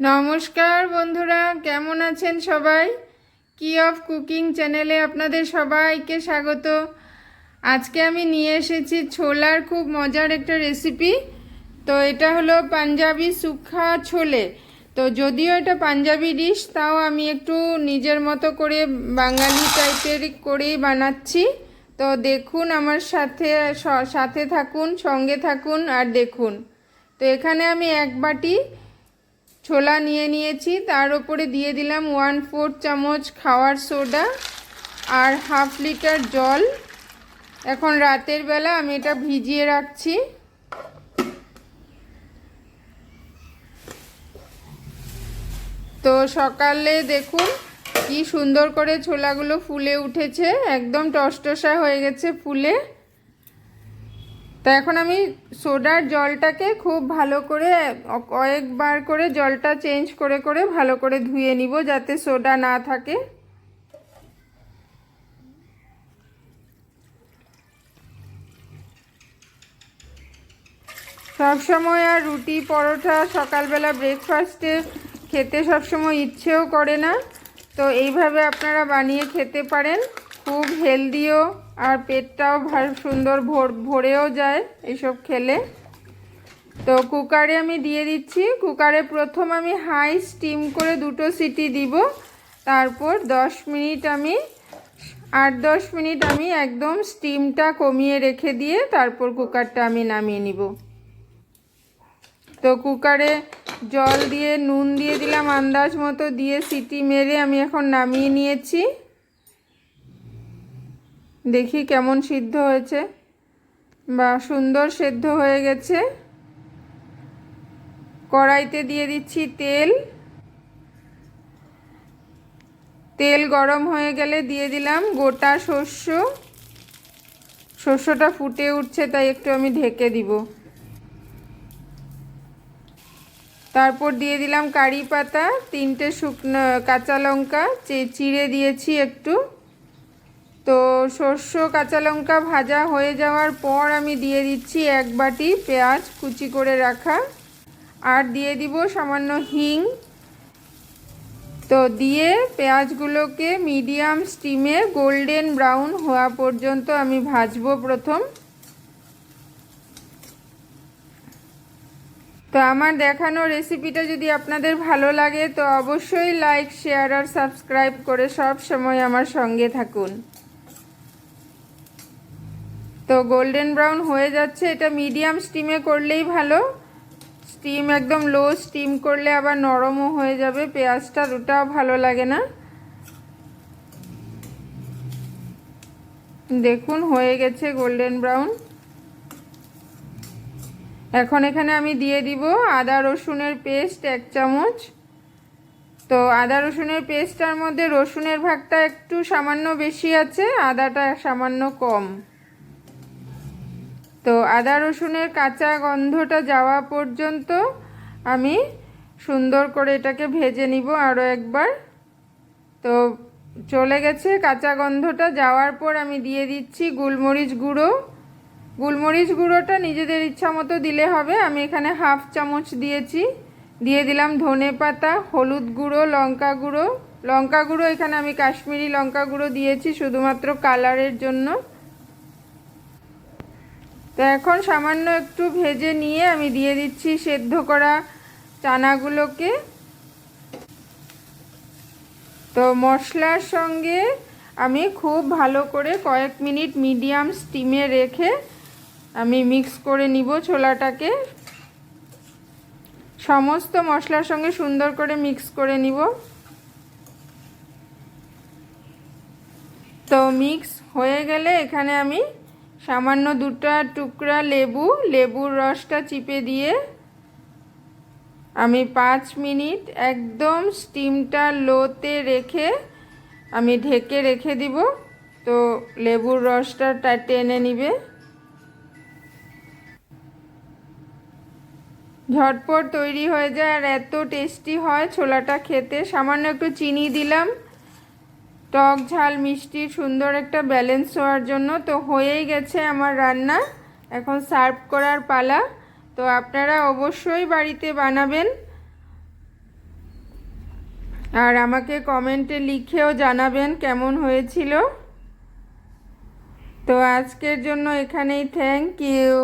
নমস্কার বন্ধুরা, কেমন আছেন সবাই? কি অফ কুকিং চ্যানেলে আপনাদের সবাইকে স্বাগত। আজকে আমি নিয়ে এসেছি ছোলার খুব মজার একটা রেসিপি তো এটা হলো পাঞ্জাবি সুখা ছোলে। তো যদিও এটা পাঞ্জাবি ডিশ তাও আমি একটু নিজের মতো করে বাঙালি টাইপের করেই বানাচ্ছি। তো দেখুন আমার সাথে সাথে থাকুন, সঙ্গে থাকুন আর দেখুন। তো এখানে আমি এক বাটি ছোলা নিয়ে নিয়েছি, তার ওপরে দিয়ে দিলাম ওয়ান ফোর চামচ খাওয়ার সোডা আর হাফ লিটার জল। এখন রাতের বেলা আমি এটা ভিজিয়ে রাখছি। তো সকালে দেখুন কি সুন্দর করে ছোলাগুলো ফুলে উঠেছে, একদম টসটসা হয়ে গেছে ফুলে। তো এখন আমি সোডার জলটাকে খুব ভালো করে কয়েকবার করে জলটা চেঞ্জ করে করে ভালো করে ধুয়ে নিব যাতে সোডা না থাকে। সবসময় আর রুটি পরোটা সকালবেলা ব্রেকফাস্টে খেতে সবসময় ইচ্ছেও করে না। তো এইভাবে আপনারা বানিয়ে খেতে পারেন। খুব হেলদিও আর পেটটাও ভালো সুন্দর ভর ভরেও যায় এইসব খেলে। তো কুকারে আমি দিয়ে দিচ্ছি। কুকারে প্রথম আমি হাই স্টিম করে দুটো সিটি দিব। তারপর দশ মিনিট আমি আট দশ মিনিট আমি একদম স্টিমটা কমিয়ে রেখে দিয়ে তারপর কুকারটা আমি নামিয়ে নিব। তো কুকারে জল দিয়ে, নুন দিয়ে দিলাম, আন্দাজ মতো দিয়ে সিটি মেরে আমি এখন নামিয়ে নিয়েছি। দেখি কেমন সিদ্ধ হয়েছে। বা সুন্দর সেদ্ধ হয়ে গেছে। কড়াইতে দিয়ে দিচ্ছি তেল। তেল গরম হয়ে গেলে দিয়ে দিলাম গোটা শস্য। শস্যটা ফুটে উঠছে, তাই একটু আমি ঢেকে দিব। তারপর দিয়ে দিলাম কারি পাতা, তিনটে শুকনো কাঁচা লঙ্কা চিড়ে দিয়েছি একটু। তো শস্য কাঁচা লঙ্কা ভাজা হয়ে যাওয়ার পর আমি দিয়ে দিচ্ছি এক বাটি পেঁয়াজ কুচি করে রাখা। আর দিয়ে দিব সামান্য হিং। তো দিয়ে পেঁয়াজগুলোকে মিডিয়াম স্টিমে গোল্ডেন ব্রাউন হওয়া পর্যন্ত আমি ভাজবো প্রথম। তো আমার দেখানো রেসিপিটা যদি আপনাদের ভালো লাগে, তো অবশ্যই লাইক, শেয়ার আর সাবস্ক্রাইব করে সব সময় আমার সঙ্গে থাকুন। তো গোল্ডেন ব্রাউন হয়ে যাচ্ছে, এটা মিডিয়াম স্টিমে করলেই ভালো। স্টিম একদম লো স্টিম করলে আবার নরমও হয়ে যাবে, পেঁয়াজটা ওটাও ভালো লাগে না। দেখুন, হয়ে গেছে গোল্ডেন ব্রাউন এখন এখানে আমি দিয়ে দিব আদা রসুনের পেস্ট এক চামচ। তো আদা রসুনের পেস্টটার মধ্যে রসুনের ভাগটা একটু সামান্য বেশি আছে, আদাটা সামান্য কম। তো আদা রসুনের কাঁচা গন্ধটা যাওয়া পর্যন্ত আমি সুন্দর করে এটাকে ভেজে নিব আরও একবার। তো চলে গেছে কাঁচা গন্ধটা, যাওয়ার পর আমি দিয়ে দিচ্ছি গোলমরিচ গুঁড়ো। গোলমরিচ গুঁড়োটা নিজেদের ইচ্ছা মতো দিলে হবে, আমি এখানে হাফ চামচ দিয়েছি। দিয়ে দিলাম ধনে পাতা, হলুদ গুঁড়ো, লঙ্কা গুঁড়ো। লঙ্কা গুঁড়ো এখানে আমি কাশ্মীরি লঙ্কা গুঁড়ো দিয়েছি শুধুমাত্র কালারের জন্য। তো এখন সামান্য একটু ভেজে নিয়ে আমি দিয়ে দিচ্ছি সেদ্ধ করা চানাগুলোকে। তো মশলার সঙ্গে আমি খুব ভালো করে কয়েক মিনিট মিডিয়াম স্টিমে রেখে আমি মিক্স করে নিব ছোলাটাকে। সমস্ত মশলার সঙ্গে সুন্দর করে মিক্স করে নিব। তো মিক্স হয়ে গেলে এখানে আমি সামান্য দুটা টুকরা লেবু, লেবুর রসটা চিপে দিয়ে আমি পাঁচ মিনিট একদম স্টিমটা লোতে রেখে আমি ঢেকে রেখে দিব। তো লেবুর রসটা টেনে নিবে। ঝটপট তৈরি হয়ে যায় আর এত টেস্টি হয় ছোলাটা খেতে। সামান্য একটু চিনি দিলাম। টক ঝাল, মিষ্টি, সুন্দর একটা ব্যালেন্স হওয়ার জন্য। তো হয়েই গেছে আমার রান্না। এখন সার্ভ করার পালা। তো আপনারা অবশ্যই বাড়িতে বানাবেন। আর আমাকে কমেন্টে লিখেও জানাবেন কেমন হয়েছিল। তো আজকের জন্য এখানেই থ্যাংক ইউ